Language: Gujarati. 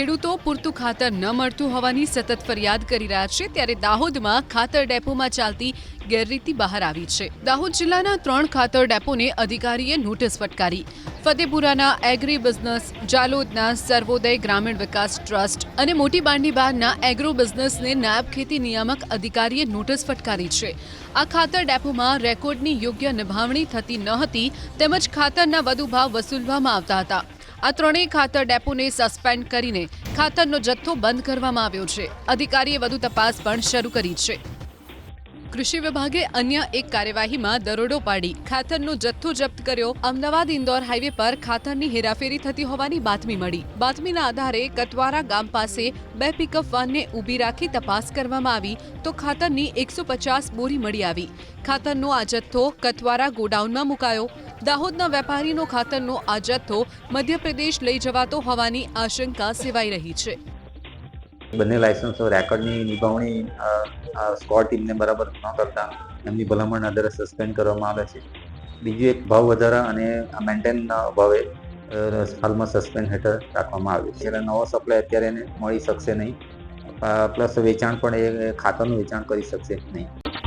ખેડૂતો પૂરતું ખાતર ન મળતું હોવાની સતત ફરિયાદ કરી રહ્યા છે, ત્યારે દાહોદમાં ખાતર ડેપોમાં ચાલતી ગેરરીતિ બહાર આવી છે. દાહોદ જિલ્લાના ત્રણ ખાતર ડેપોને અધિકારીએ નોટિસ ફટકારી. ફતેપુરાના એગ્રી બિઝનેસ જાલોદના સર્વોદય ગ્રામીણ વિકાસ ટ્રસ્ટ અને મોટી બાંડીબારના એગ્રો બિઝનેસને નાયબ ખેતી નિયામક અધિકારીએ નોટિસ ફટકારી છે. આ ખાતર ડેપોમાં રેકોર્ડની યોગ્ય નિભાવણી થતી ન હતી, તેમજ ખાતરના વધુ ભાવ વસૂલવામાં આવતા હતા. આ ત્રણેય ખાતર ડેપોને સસ્પેન્ડ કરીને ખાતરનો જથ્થો બંધ કરવામાં આવ્યો છે. અધિકારીએ વધુ તપાસ પણ શરૂ કરી છે. કૃષિ વિભાગે અન્ય એક કાર્યવાહીમાં દરોડો પાડી ખાતરનો જથ્થો જપ્ત કર્યો. અમદાવાદ ઇન્દોર હાઈવે પર ખાતરની હેરાફેરી થતી હોવાની બાતમી મળી. બાતમીના આધારે કતવારા ગામ પાસે બે પિકઅપ વાનને ઊભી રાખી તપાસ કરવામાં આવી તો ખાતરની એકસો પચાસ બોરી મળી આવી. ખાતરનો આ જથ્થો કતવારા ગોડાઉનમાં મુકાયો. દાહોદના વેપારીનો ખાતરનો આ જથ્થો મધ્યપ્રદેશ લઈ જવાતો હોવાની આશંકા સેવાઈ રહી છે. બંને લાયસન્સો રેકોર્ડની નિભાવણી સ્કોડ ટીમને બરાબર ન કરતા એમની ભલામણ આધારે સસ્પેન્ડ કરવામાં આવે છે. બીજું એક ભાવ વધારા અને મેન્ટેન ભાવે હાલમાં સસ્પેન્ડ હેઠળ રાખવામાં આવ્યું છે. એટલે નવો સપ્લાય અત્યારે એને મળી શકશે નહીં. પ્લસ વેચાણ પણ એ ખાતરનું વેચાણ કરી શકશે નહીં.